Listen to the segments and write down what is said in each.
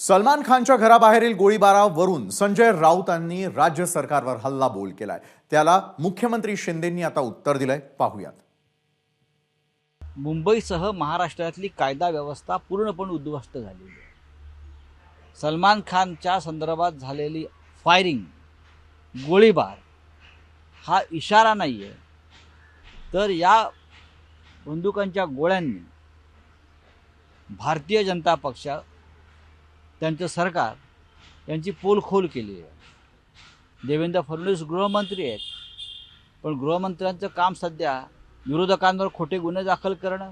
सलमान खानच्या घराबाहेरील गोळीबारावरून संजय राऊतांनी राज्य सरकारवर हल्ला बोल केलाय. त्याला मुख्यमंत्री शिंदेंनी आता उत्तर दिलंय. पाहूयात. मुंबईसह महाराष्ट्रातली कायदा व्यवस्था पूर्णपणे उद्ध्वस्त झालेली आहे सलमान खानच्या संदर्भात झालेली फायरिंग गोळीबार हा इशारा नाही आहे तर या बंदुकांच्या गोळ्यांनी भारतीय जनता पक्षा त्यांचं सरकार यांची पोलखोल केली आहे. देवेंद्र फडणवीस गृहमंत्री आहेत. पण गृहमंत्र्यांचं काम सध्या विरोधकांवर खोटे गुन्हे दाखल करणं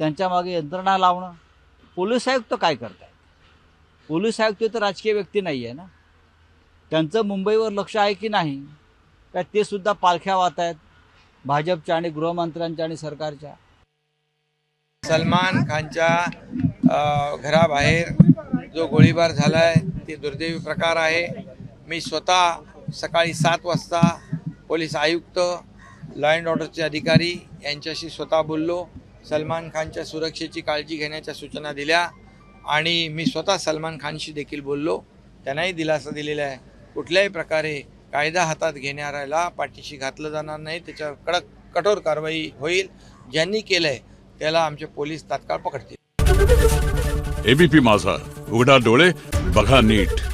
त्यांच्या मागे यंत्रणा लावणं पोलीस आयुक्त काय करत आहेत पोलीस आयुक्त तर राजकीय व्यक्ती नाही आहे ना? त्यांचं मुंबईवर लक्ष आहे की नाही? का ते सुद्धा पालख्या वाहत आहेत भाजपच्या आणि गृहमंत्र्यांच्या आणि सरकारच्या? सलमान खानच्या घराबाहेर जो गोळीबार झाला आहे ते दुर्दैवी प्रकार आहे. मी स्वतः सकाळी सात वाजता पोलीस आयुक्त लॉ अँड ऑर्डरचे अधिकारी यांच्याशी स्वतः बोललो. सलमान खानच्या सुरक्षेची काळजी घेण्याच्या सूचना दिल्या आणि मी स्वतः सलमान खानशी देखील बोललो. त्यांनाही दिलासा दिलेला आहे. कुठल्याही प्रकारे कायदा हातात घेणाऱ्याला पाठीशी घातलं जाणार नाही. त्याच्यावर कडक कठोर कारवाई होईल. ज्यांनी केलं आहे त्याला आमचे पोलीस तात्काळ पकडतील. एबीपी माझा. उघडा डोळे बघा नीट.